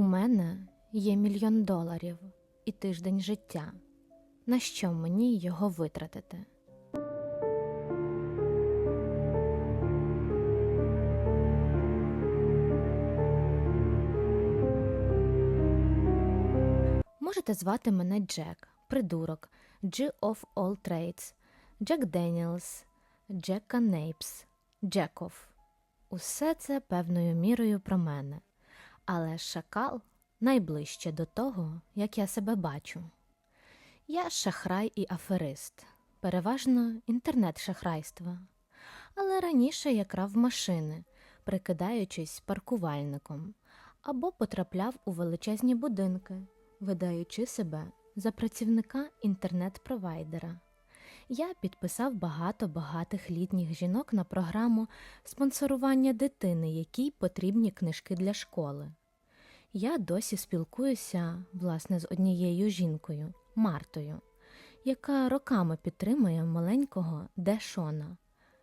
У мене є мільйон доларів і тиждень життя. На що мені його витратити? Можете звати мене Джек, придурок, G of all trades, Джек Деніелс, Джека Нейпс, Джеков. Усе це певною мірою про мене. Але шакал найближче до того, як я себе бачу. Я шахрай і аферист, переважно інтернет-шахрайства. Але раніше я крав машини, прикидаючись паркувальником, або потрапляв у величезні будинки, видаючи себе за працівника інтернет-провайдера. Я підписав багато багатих літніх жінок на програму спонсорування дитини, якій потрібні книжки для школи. Я досі спілкуюся, власне, з однією жінкою, Мартою, яка роками підтримує маленького Дешона,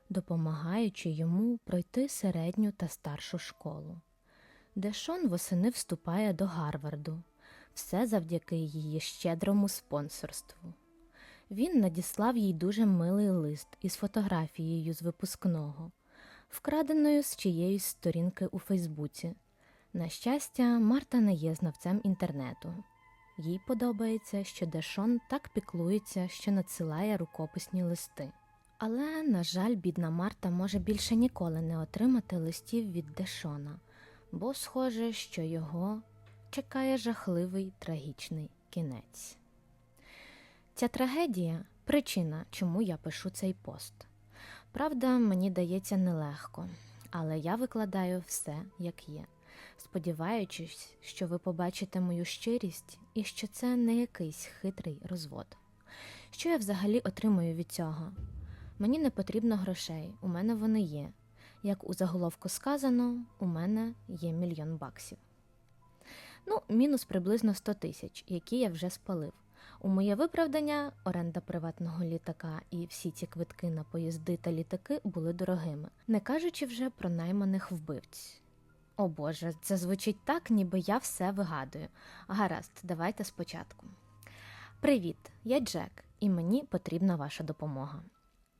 допомагаючи йому пройти середню та старшу школу. Дешон восени вступає до Гарварду, все завдяки її щедрому спонсорству. Він надіслав їй дуже милий лист із фотографією з випускного, вкраденою з чиєїсь сторінки у Фейсбуці. На щастя, Марта не є знавцем інтернету. Їй подобається, що Дешон так піклується, що надсилає рукописні листи. Але, на жаль, бідна Марта може більше ніколи не отримати листів від Дешона, бо схоже, що його чекає жахливий трагічний кінець. Ця трагедія причина, чому я пишу цей пост. Правда, мені дається нелегко, але я викладаю все, як є, сподіваючись, що ви побачите мою щирість і що це не якийсь хитрий розвод. Що я взагалі отримую від цього? Мені не потрібно грошей, у мене вони є. Як у заголовку сказано, у мене є мільйон баксів. Ну, мінус приблизно 100 тисяч, які я вже спалив. У моє виправдання оренда приватного літака і всі ці квитки на поїзди та літаки були дорогими, не кажучи вже про найманих вбивць. О Боже, це звучить так, ніби я все вигадую. Гаразд, давайте спочатку. Привіт, я Джек, і мені потрібна ваша допомога.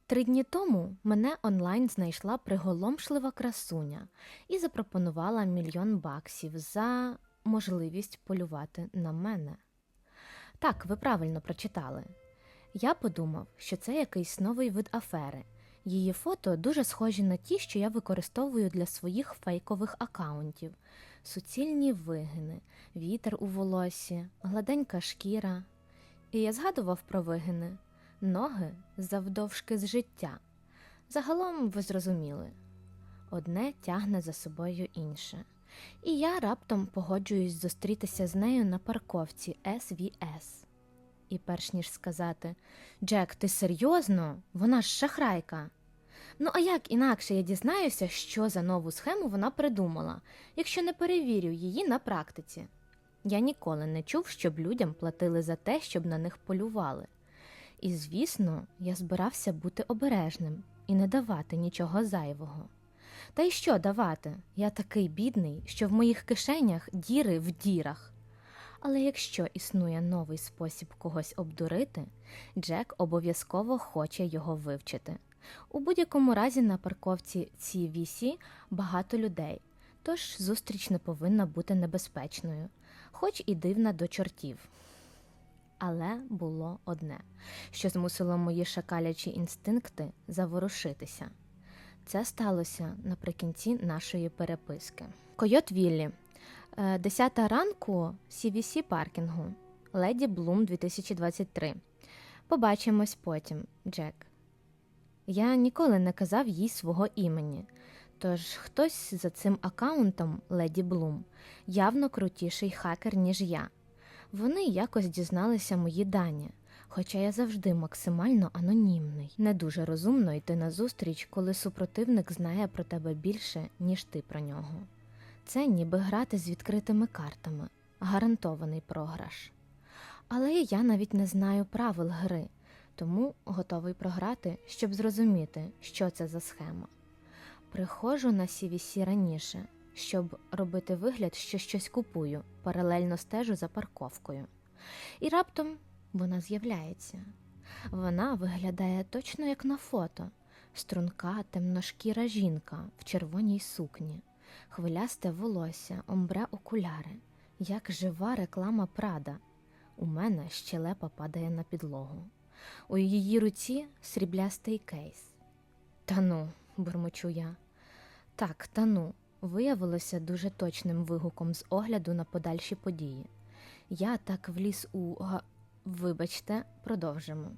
Три дні тому мене онлайн знайшла приголомшлива красуня і запропонувала мільйон баксів за можливість полювати на мене. Так, ви правильно прочитали. Я подумав, що це якийсь новий вид афери. Її фото дуже схожі на ті, що я використовую для своїх фейкових акаунтів: суцільні вигини, вітер у волосі, гладенька шкіра. І я згадував про вигини, ноги завдовжки з життя. Загалом ви зрозуміли одне тягне за собою інше. І я раптом погоджуюсь зустрітися з нею на парковці SVS. І перш ніж сказати Джек, ти серйозно? Вона ж шахрайка. Ну, а як інакше я дізнаюся, що за нову схему вона придумала, якщо не перевірю її на практиці? Я ніколи не чув, щоб людям платили за те, щоб на них полювали. І, звісно, я збирався бути обережним і не давати нічого зайвого. Та й що давати? Я такий бідний, що в моїх кишенях діри в дірах. Але якщо існує новий спосіб когось обдурити, Джек обов'язково хоче його вивчити. У будь-якому разі на парковці CVC багато людей, тож зустріч не повинна бути небезпечною, хоч і дивна до чортів. Але було одне, що змусило мої шакалячі інстинкти заворушитися. Це сталося наприкінці нашої переписки. Койот Віллі, 10 ранку CVC паркінгу, Леді Блум 2023. Побачимось потім, Джек. Я ніколи не казав їй свого імені, тож хтось за цим аккаунтом Леді Блум явно крутіший хакер, ніж я. Вони якось дізналися мої дані, хоча я завжди максимально анонімний. Не дуже розумно йти на зустріч, коли супротивник знає про тебе більше, ніж ти про нього. Це ніби грати з відкритими картами, гарантований програш. Але я навіть не знаю правил гри, тому готовий програти, щоб зрозуміти, що це за схема. Приходжу на CVC раніше, щоб робити вигляд, що щось купую, паралельно стежу за парковкою. І раптом вона з'являється. Вона виглядає точно як на фото. Струнка, темношкіра жінка в червоній сукні, хвилясте волосся, омбре окуляри, як жива реклама Прада. У мене щелепа падає на підлогу. У її руці сріблястий кейс. Та ну, бурмочу я. Так, та ну, виявилося дуже точним вигуком з огляду на подальші події. Я так вліз у. Вибачте, продовжимо.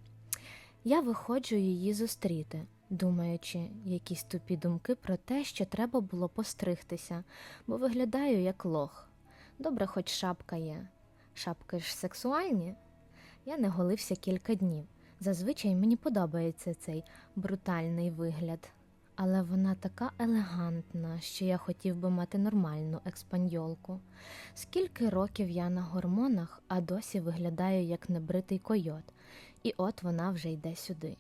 Я виходжу її зустріти, думаючи якісь тупі думки про те, що треба було постригтися, бо виглядаю як лох. Добре, хоч шапка є. Шапки ж сексуальні? Я не голився кілька днів. Зазвичай мені подобається цей брутальний вигляд. Але вона така елегантна, що я хотів би мати нормальну експаньолку. Скільки років я на гормонах, а досі виглядаю як небритий койот, і от вона вже йде сюди.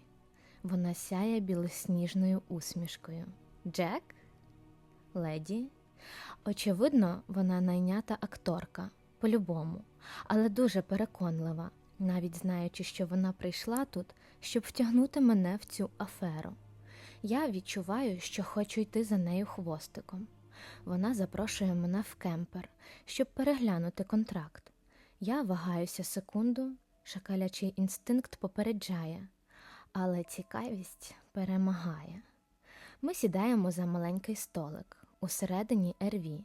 Вона сяє білосніжною усмішкою. Джек? Леді? Очевидно, вона найнята акторка, по-любому, але дуже переконлива, навіть знаючи, що вона прийшла тут, щоб втягнути мене в цю аферу. Я відчуваю, що хочу йти за нею хвостиком. Вона запрошує мене в кемпер, щоб переглянути контракт. Я вагаюся секунду, шакалячий інстинкт попереджає, але цікавість перемагає. Ми сідаємо за маленький столик усередині РВ.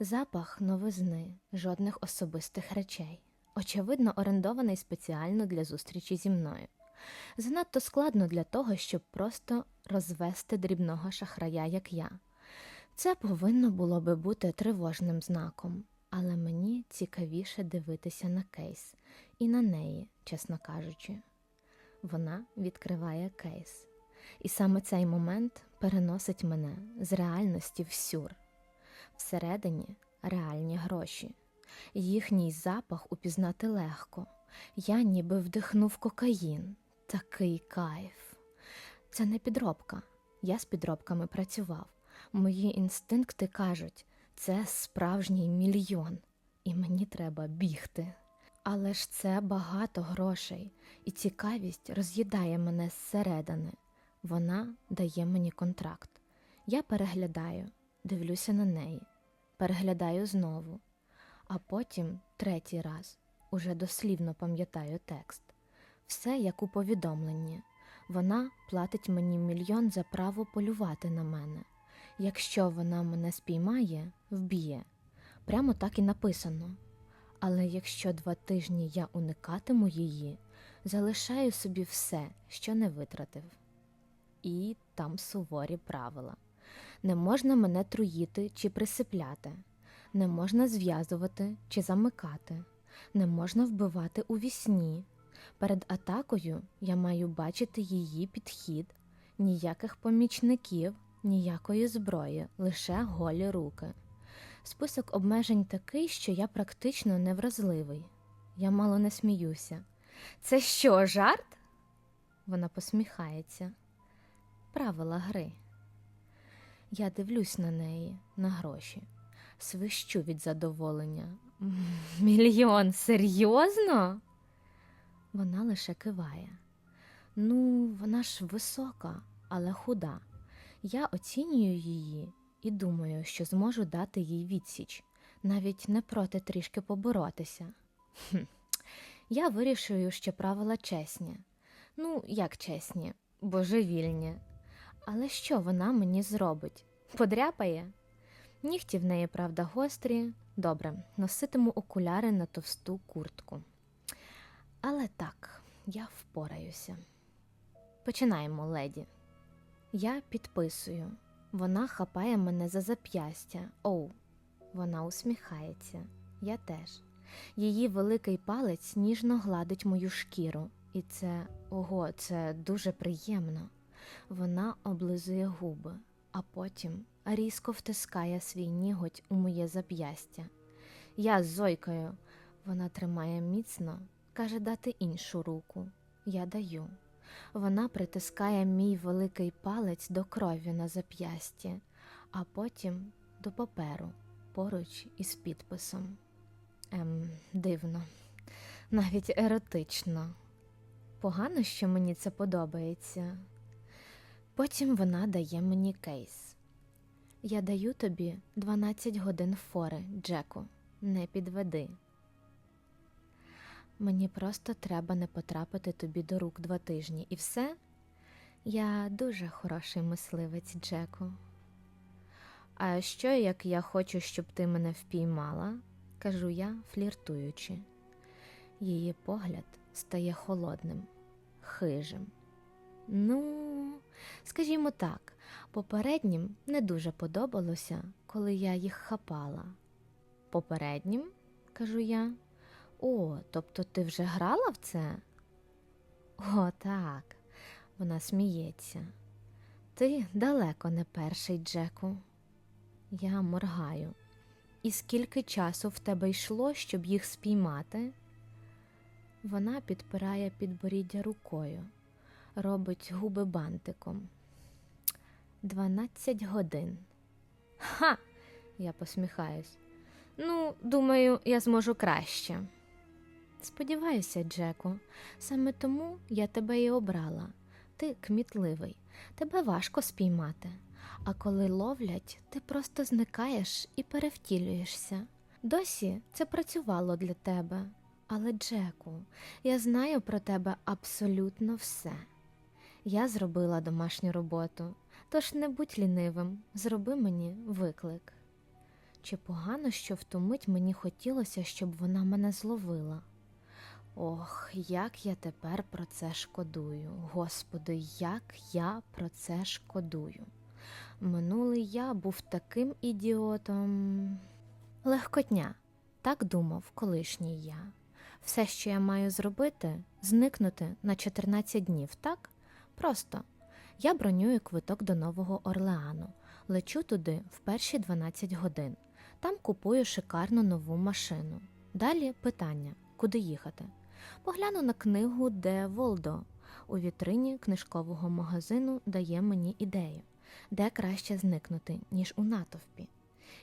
Запах новизни, жодних особистих речей. Очевидно, орендований спеціально для зустрічі зі мною. Занадто складно для того, щоб просто розвести дрібного шахрая, як я. Це повинно було би бути тривожним знаком, але мені цікавіше дивитися на кейс і на неї, чесно кажучи. Вона відкриває кейс, і саме цей момент переносить мене з реальності в сюр. Всередині реальні гроші. Їхній запах упізнати легко. Я ніби вдихнув кокаїн. Такий кайф. Це не підробка. Я з підробками працював. Мої інстинкти кажуть, це справжній мільйон, і мені треба бігти. Але ж це багато грошей, і цікавість роз'їдає мене зсередини. Вона дає мені контракт. Я переглядаю, дивлюся на неї, переглядаю знову, а потім третій раз уже дослівно пам'ятаю текст. Все як у повідомленні. Вона платить мені мільйон за право полювати на мене. Якщо вона мене спіймає, вб'є. Прямо так і написано. Але якщо два тижні я уникатиму її, залишаю собі все, що не витратив. І там суворі правила. Не можна мене труїти чи присипляти, не можна зв'язувати чи замикати, не можна вбивати у вісні. Перед атакою я маю бачити її підхід, ніяких помічників, ніякої зброї, лише голі руки. Список обмежень такий, що я практично невразливий. Я мало не сміюся. Це що, жарт? Вона посміхається. Правила гри. Я дивлюсь на неї, на гроші, свищу від задоволення. Мільйон, серйозно? Вона лише киває. Ну, вона ж висока, але худа. Я оцінюю її і думаю, що зможу дати їй відсіч, навіть не проти трішки поборотися. Хм. Я вирішую, що правила чесні. Ну, як чесні, божевільні. Але що вона мені зробить? Подряпає? Нігті в неї, правда, гострі. Добре, носитиму окуляри на товсту куртку. Але так, я впораюся. Починаємо, леді. Я підписую. Вона хапає мене за зап'ястя. Оу, вона усміхається. Я теж. Її великий палець ніжно гладить мою шкіру, і це ого, це дуже приємно. Вона облизує губи, а потім різко втискає свій ніготь у моє зап'ястя. Я з зойкою. Вона тримає міцно, каже дати іншу руку. Я даю. Вона притискає мій великий палець до крові на зап'ясті, а потім до паперу поруч із підписом. Ем, дивно, навіть еротично. Погано, що мені це подобається. Потім вона дає мені кейс. Я даю тобі 12 годин фори, Джеку. Не підведи. Мені просто треба не потрапити тобі до рук два тижні, і все. Я дуже хороший мисливець, Джеку. А що, як я хочу, щоб ти мене впіймала? кажу я, фліртуючи. Її погляд стає холодним, хижим. Ну, скажімо так, попереднім не дуже подобалося, коли я їх хапала. Попереднім, кажу я. О, тобто ти вже грала в це? О, так. Вона сміється. Ти далеко не перший, Джеку. Я моргаю. І скільки часу в тебе йшло, щоб їх спіймати? Вона підпирає підборіддя рукою, робить губи бантиком. Дванадцять годин. Ха! Я посміхаюсь. Ну, думаю, я зможу краще. Сподіваюся, Джеку, саме тому я тебе і обрала. Ти кмітливий, тебе важко спіймати. А коли ловлять, ти просто зникаєш і перевтілюєшся. Досі це працювало для тебе. Але, Джеку, я знаю про тебе абсолютно все. Я зробила домашню роботу, тож не будь лінивим, зроби мені виклик. Чи погано, що в ту мить мені хотілося, щоб вона мене зловила? Ох, як я тепер про це шкодую. Господи, як я про це шкодую. Минулий я був таким ідіотом. Легкотня, так думав колишній я. Все, що я маю зробити, зникнути на 14 днів, так? Просто я бронюю квиток до Нового Орлеану, лечу туди в перші 12 годин. Там купую шикарну нову машину. Далі питання, куди їхати. Погляну на книгу Де Волдо. У вітрині книжкового магазину дає мені ідею, де краще зникнути, ніж у натовпі.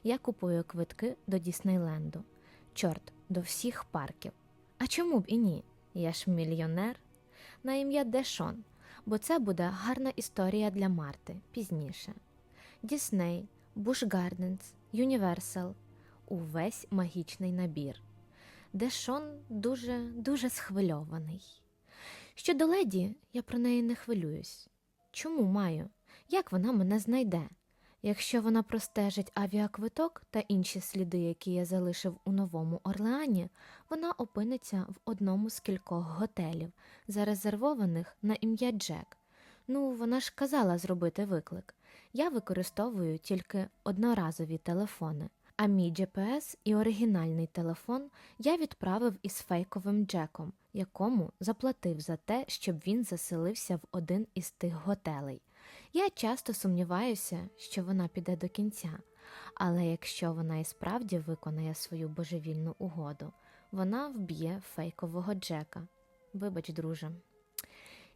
Я купую квитки до Діснейленду. Чорт, до всіх парків. А чому б і ні? Я ж мільйонер. На ім'я Дешон, бо це буде гарна історія для Марти пізніше. Дісней, Буш Гарденс, Юніверсал увесь магічний набір. Дешон дуже дуже схвильований. Щодо леді, я про неї не хвилююсь. Чому маю? Як вона мене знайде? Якщо вона простежить авіаквиток та інші сліди, які я залишив у Новому Орлеані, вона опиниться в одному з кількох готелів, зарезервованих на ім'я Джек. Ну, вона ж казала зробити виклик. Я використовую тільки одноразові телефони, а мій GPS і оригінальний телефон я відправив із фейковим Джеком, якому заплатив за те, щоб він заселився в один із тих готелей. Я часто сумніваюся, що вона піде до кінця, але якщо вона і справді виконає свою божевільну угоду, вона вб'є фейкового Джека. Вибач, друже.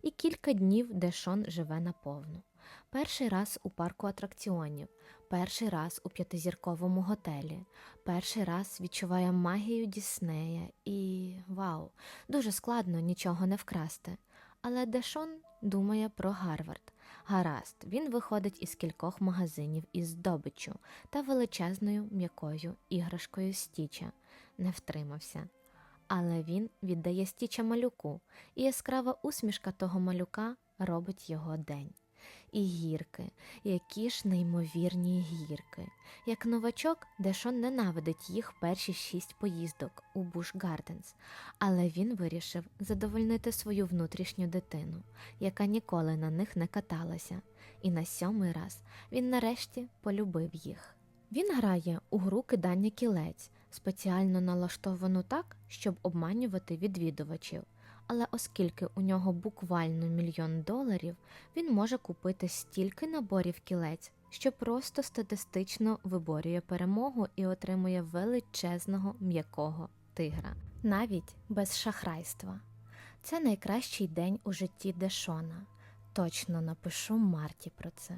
І кілька днів Дешон живе наповну. Перший раз у парку атракціонів, перший раз у п'ятизірковому готелі, перший раз відчуває магію Діснея і вау, дуже складно нічого не вкрасти. Але Дешон думає про Гарвард. Гаразд, він виходить із кількох магазинів із здобиччю та величезною м'якою іграшкою Стіча. Не втримався. Але він віддає Стіча малюку, і яскрава усмішка того малюка робить його день. І гірки, які ж неймовірні гірки. Як новачок, Дешон ненавидить їх перші шість поїздок у Буш Гарденс, але він вирішив задовольнити свою внутрішню дитину, яка ніколи на них не каталася, і на сьомий раз він нарешті полюбив їх. Він грає у гру кидання кілець, спеціально налаштовану так, щоб обманювати відвідувачів. Але оскільки у нього буквально мільйон доларів, він може купити стільки наборів кілець, що просто статистично виборює перемогу і отримує величезного м'якого тигра, навіть без шахрайства. Це найкращий день у житті Дешона. Точно напишу Марті про це.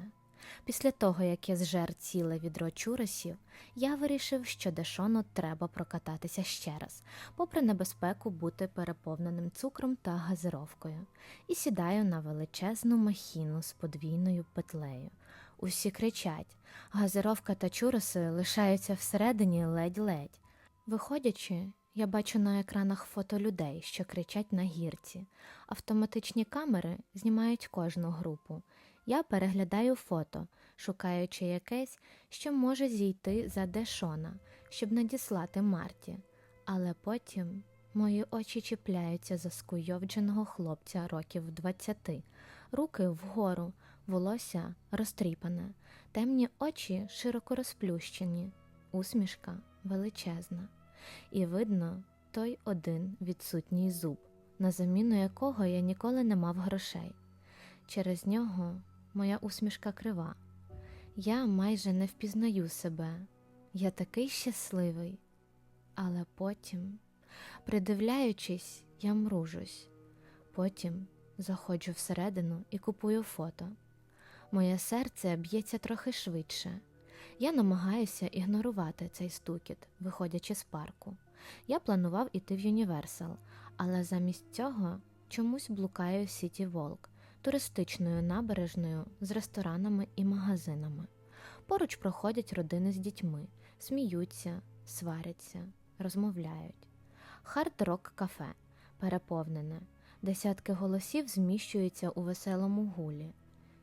Після того, як я зжер ціле відро чуросів, я вирішив, що Дешону треба прокататися ще раз, попри небезпеку бути переповненим цукром та газировкою, і сідаю на величезну махіну з подвійною петлею. Усі кричать, газировка та чуроси лишаються всередині ледь-ледь. Виходячи, я бачу на екранах фото людей, що кричать на гірці. Автоматичні камери знімають кожну групу. Я переглядаю фото, шукаючи якесь, що може зійти за Дешона, щоб надіслати Марті. Але потім мої очі чіпляються за скуйовдженого хлопця років 20, руки вгору, волосся розтріпане, темні очі широко розплющені, усмішка величезна. І видно той один відсутній зуб, на заміну якого я ніколи не мав грошей. Через нього моя усмішка крива. Я майже не впізнаю себе. Я такий щасливий. Але потім, придивляючись, я мружусь. Потім заходжу всередину і купую фото. Моє серце б'ється трохи швидше. Я намагаюся ігнорувати цей стукіт, виходячи з парку. Я планував іти в Юніверсал, але замість цього чомусь блукаю Сіті Волк, туристичною набережною з ресторанами і магазинами. Поруч проходять родини з дітьми, сміються, сваряться, розмовляють. Хард-рок кафе переповнене, десятки голосів зміщуються у веселому гулі.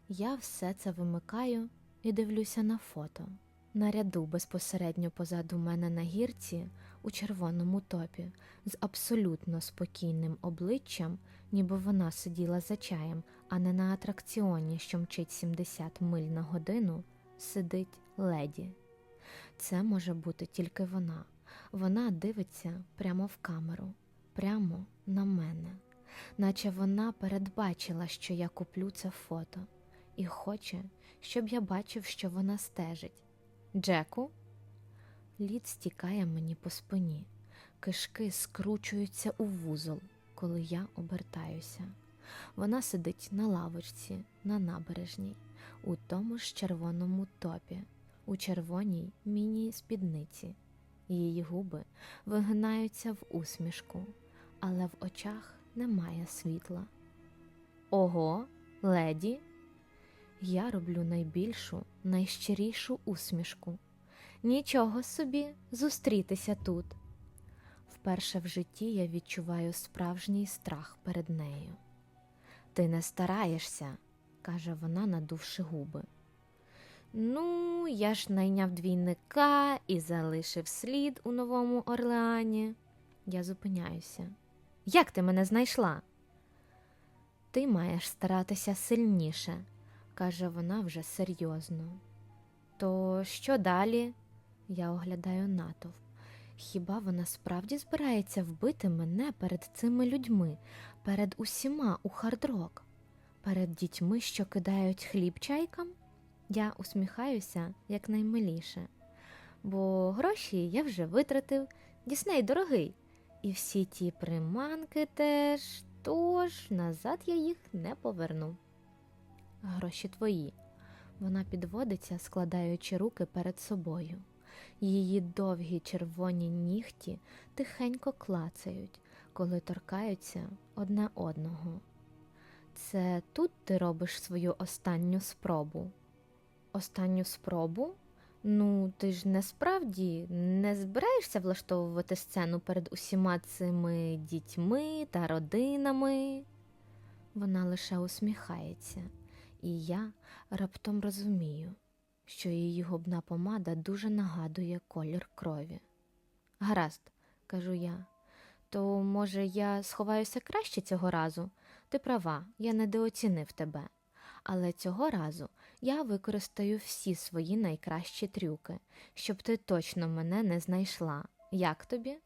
Я все це вимикаю і дивлюся на фото. На ряду безпосередньо позаду мене на гірці, у червоному топі, з абсолютно спокійним обличчям, ніби вона сиділа за чаєм, а не на атракціоні, що мчить 70 миль на годину, сидить леді. Це може бути тільки вона. Вона дивиться прямо в камеру, прямо на мене, наче вона передбачила, що я куплю це фото, і хоче, щоб я бачив, що вона стежить. Джеку? Лід стікає мені по спині, кишки скручуються у вузол, коли я обертаюся. Вона сидить на лавочці на набережній, у тому ж червоному топі, у червоній міні спідниці. Її губи вигинаються в усмішку, але в очах немає світла. Ого, леді! Я роблю найбільшу, найщирішу усмішку. Нічого собі зустрітися тут. Вперше в житті я відчуваю справжній страх перед нею. Ти не стараєшся, каже вона, надувши губи. Ну, я ж найняв двійника і залишив слід у Новому Орлеані. Я зупиняюся. Як ти мене знайшла? Ти маєш старатися сильніше, каже вона вже серйозно. То що далі? Я оглядаю натовп. Хіба вона справді збирається вбити мене перед цими людьми, перед усіма у хардрок, перед дітьми, що кидають хліб чайкам? Я усміхаюся якнаймиліше, бо гроші я вже витратив, Дісней дорогий, і всі ті приманки теж, тож назад я їх не поверну. Гроші твої. Вона підводиться, складаючи руки перед собою. Її довгі червоні нігті тихенько клацають, коли торкаються одне одного. Це тут ти робиш свою останню спробу. Останню спробу? Ну, ти ж насправді не збираєшся влаштовувати сцену перед усіма цими дітьми та родинами. Вона лише усміхається, і я раптом розумію, що її губна помада дуже нагадує колір крові. Гаразд, кажу я, то, може, я сховаюся краще цього разу? Ти права, я недооцінив тебе. Але цього разу я використаю всі свої найкращі трюки, щоб ти точно мене не знайшла. Як тобі?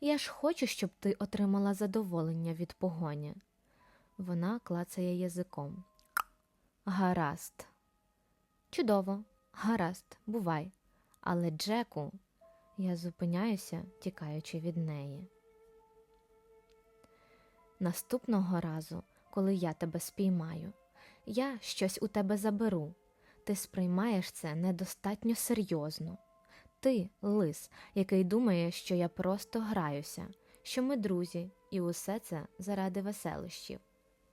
Я ж хочу, щоб ти отримала задоволення від погоні. Вона клацає язиком. Гаразд. Чудово, гаразд, бувай. Але Джеку, я зупиняюся, тікаючи від неї. Наступного разу, коли я тебе спіймаю, я щось у тебе заберу. Ти сприймаєш це недостатньо серйозно. Ти лис, який думає, що я просто граюся, що ми друзі, і усе це заради веселощів.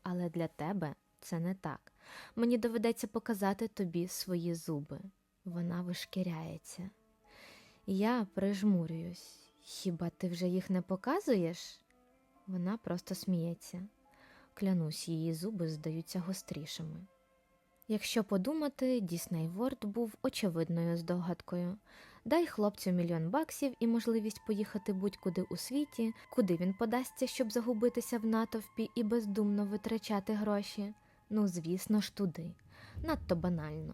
Але для тебе це не так. Мені доведеться показати тобі свої зуби. Вона вишкіряється. Я прижмурююсь. Хіба ти вже їх не показуєш? Вона просто сміється. Клянусь, її зуби здаються гострішими. Якщо подумати, Дісней Ворд був очевидною здогадкою. Дай хлопцю мільйон баксів і можливість поїхати будь-куди у світі, куди він подасться, щоб загубитися в натовпі і бездумно витрачати гроші. Ну, звісно ж, туди. Надто банально.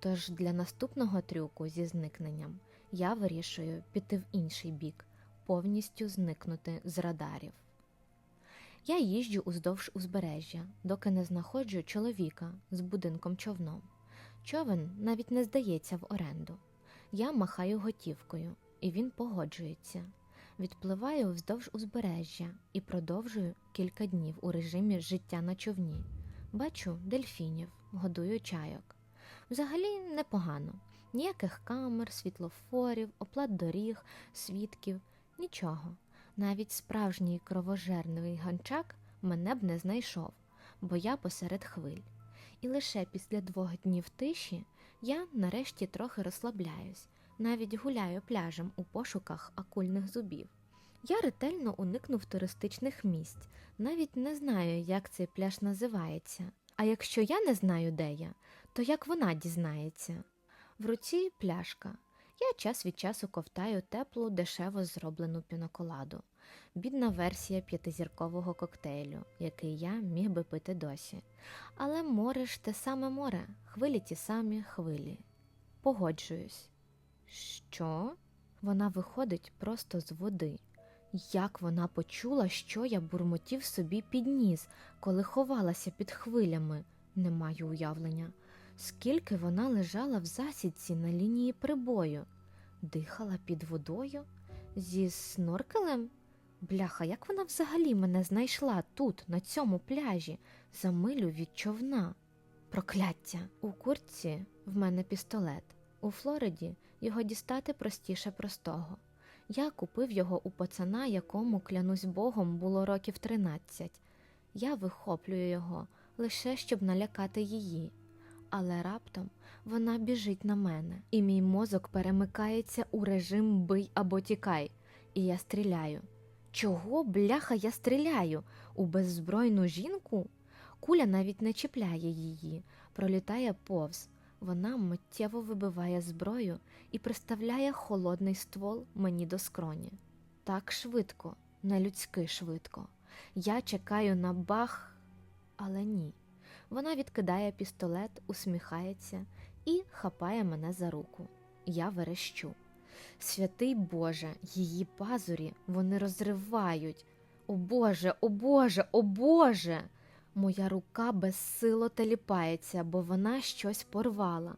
Тож для наступного трюку зі зникненням я вирішую піти в інший бік, повністю зникнути з радарів. Я їжджу уздовж узбережжя, доки не знаходжу чоловіка з будинком човном. Човен навіть не здається в оренду. Я махаю готівкою, і він погоджується. Відпливаю вздовж узбережжя і продовжую кілька днів у режимі життя на човні. Бачу дельфінів, годую чайок. Взагалі непогано. Ніяких камер, світлофорів, оплат доріг, свідків, нічого. Навіть справжній кровожерний ганчак мене б не знайшов, бо я посеред хвиль. І лише після двох днів тиші я нарешті трохи розслабляюсь, навіть гуляю пляжем у пошуках акульних зубів. Я ретельно уникнув туристичних місць, навіть не знаю, як цей пляж називається. А якщо я не знаю, де я, то як вона дізнається? В руці пляшка. Я час від часу ковтаю теплу, дешево зроблену піноколаду. Бідна версія п'ятизіркового коктейлю, який я міг би пити досі. Але море ж те саме море, хвилі ті самі хвилі. Погоджуюсь. Що? Вона виходить просто з води. Як вона почула, що я бурмотів собі під ніс, коли ховалася під хвилями, не маю уявлення. Скільки вона лежала в засідці на лінії прибою, дихала під водою зі сноркелем? Бляха, як вона взагалі мене знайшла тут, на цьому пляжі, за милю від човна? Прокляття! У куртці в мене пістолет. У Флориді його дістати простіше простого. Я купив його у пацана, якому, клянусь богом, було років тринадцять. Я вихоплюю його лише щоб налякати її. Але раптом вона біжить на мене, і мій мозок перемикається у режим бий або тікай, і я стріляю. Чого, бляха, я стріляю? У беззбройну жінку? Куля навіть не чіпляє її, пролітає повз. Вона миттєво вибиває зброю і приставляє холодний ствол мені до скроні. Так швидко, нелюдськи швидко. Я чекаю на бах, але ні. Вона відкидає пістолет, усміхається і хапає мене за руку. Я верещу. Святий Боже, її пазурі вони розривають. О Боже, о Боже, о Боже! Моя рука безсило теліпається, бо вона щось порвала.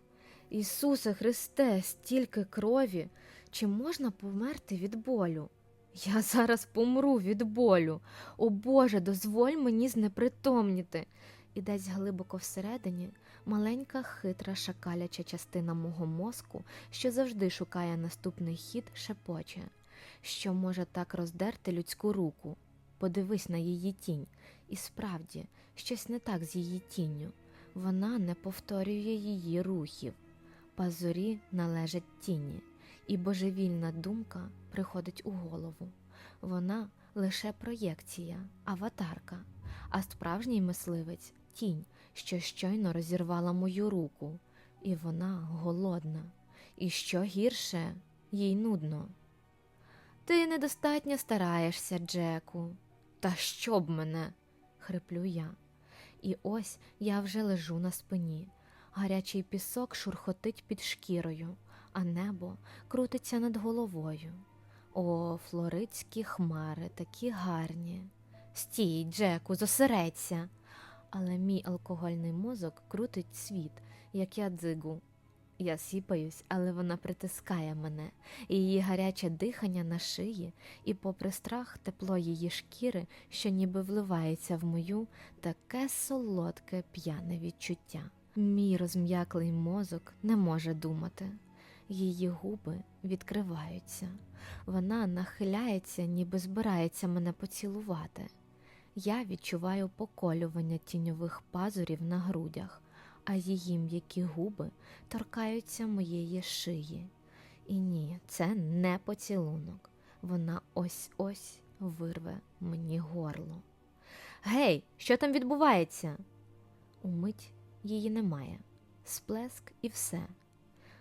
Ісусе Христе, стільки крові. Чи можна померти від болю? Я зараз помру від болю. О Боже, дозволь мені знепритомніти. І десь глибоко всередині маленька хитра шакаляча частина мого мозку, що завжди шукає наступний хід, шепоче, що може так роздерти людську руку. Подивись на її тінь, і справді щось не так з її тінню. Вона не повторює її рухів. Пазурі належать тіні, і божевільна думка приходить у голову. Вона лише проєкція, аватарка, а справжній мисливець тінь, що щойно розірвала мою руку, і вона голодна. І що гірше, їй нудно. Ти недостатньо стараєшся, Джеку. Та що б мене? Хриплю я. І ось я вже лежу на спині. Гарячий пісок шурхотить під шкірою, а небо крутиться над головою. О, флоридські хмари, такі гарні. Стій, Джеку, зосередься. Але мій алкогольний мозок крутить світ, як я дзигу. Я сіпаюсь, але вона притискає мене, і її гаряче дихання на шиї, і, попри страх, тепло її шкіри, що ніби вливається в мою, таке солодке п'яне відчуття. Мій розм'яклий мозок не може думати. Її губи відкриваються. Вона нахиляється, ніби збирається мене поцілувати. Я відчуваю поколювання тіньових пазурів на грудях, а її м'які губи торкаються моєї шиї. І ні, це не поцілунок. Вона ось ось вирве мені горло. Гей, що там відбувається? Умить її немає. Сплеск і все.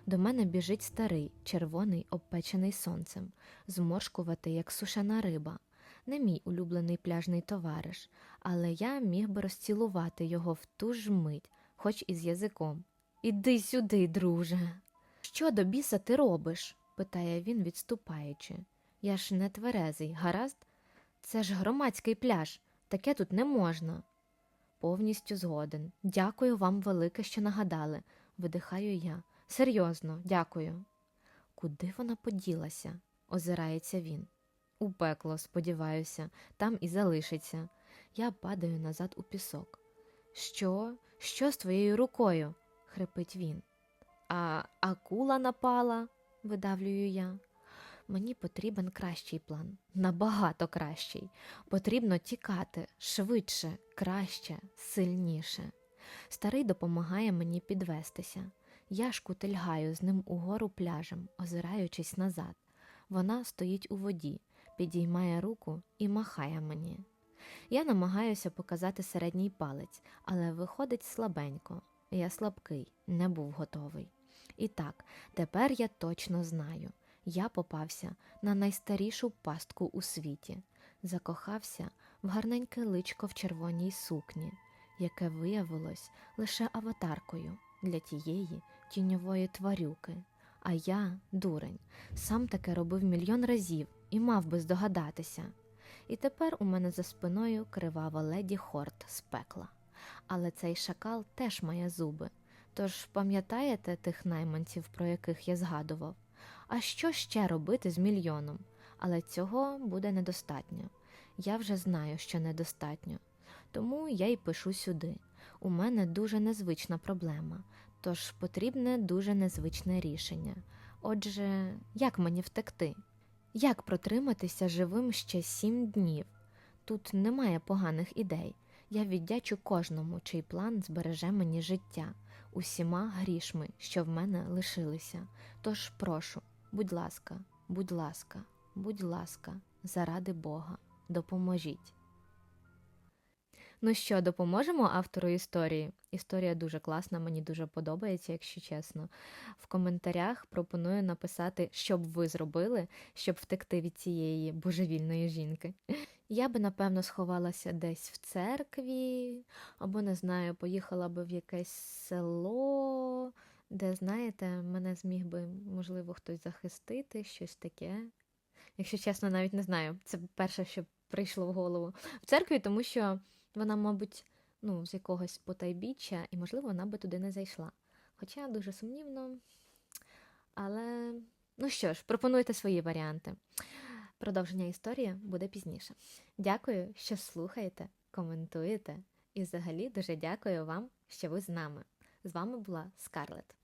До мене біжить старий, червоний, обпечений сонцем, зморшкуватий, як сушена риба. Не мій улюблений пляжний товариш, але я міг би розцілувати його в ту ж мить, хоч і з язиком. Іди сюди, друже. Що до біса ти робиш? питає він, відступаючи. Я ж не тверезий, гаразд? Це ж громадський пляж, таке тут не можна. Повністю згоден. Дякую вам велике, що нагадали, видихаю я. Серйозно, дякую. Куди вона поділася? озирається він. У пекло, сподіваюся, там і залишиться. Я падаю назад у пісок. Що? Що з твоєю рукою? хрипить він. А акула напала, видавлюю я. Мені потрібен кращий план, набагато кращий. Потрібно тікати швидше, краще, сильніше. Старий допомагає мені підвестися. Я шкутильгаю з ним угору пляжем, озираючись назад. Вона стоїть у воді, підіймає руку і махає мені. Я намагаюся показати середній палець, але виходить слабенько. Я слабкий, не був готовий. І так, тепер я точно знаю. Я попався на найстарішу пастку у світі, закохався в гарненьке личко в червоній сукні, яке виявилось лише аватаркою для тієї тіньової тварюки. А я, дурень, сам таке робив мільйон разів і мав би здогадатися. І тепер у мене за спиною кривава леді Хорт з пекла. Але цей шакал теж має зуби. Тож пам'ятаєте тих найманців, про яких я згадував? А що ще робити з мільйоном? Але цього буде недостатньо. Я вже знаю, що недостатньо. Тому я й пишу сюди. У мене дуже незвична проблема, тож потрібне дуже незвичне рішення. Отже, як мені втекти? Як протриматися живим ще сім днів? Тут немає поганих ідей. Я віддячу кожному, чий план збереже мені життя, усіма грішми, що в мене лишилися. Тож прошу, будь ласка, будь ласка, будь ласка, заради Бога, допоможіть. Ну що, допоможемо автору історії? Історія дуже класна, мені дуже подобається, якщо чесно. В коментарях пропоную написати, що б ви зробили, щоб втекти від цієї божевільної жінки. Я би, напевно, сховалася десь в церкві, або, не знаю, поїхала би в якесь село, де, знаєте, мене зміг би, можливо, хтось захистити, щось таке. Якщо чесно, навіть не знаю. Це перше, що прийшло в голову. В церкві, тому що вона, мабуть, ну, з якогось потайбіччя, і, можливо, вона би туди не зайшла. Хоча дуже сумнівно. Але, ну що ж, пропонуйте свої варіанти. Продовження історії буде пізніше. Дякую, що слухаєте, коментуєте, і взагалі дуже дякую вам, що ви з нами. З вами була Скарлет.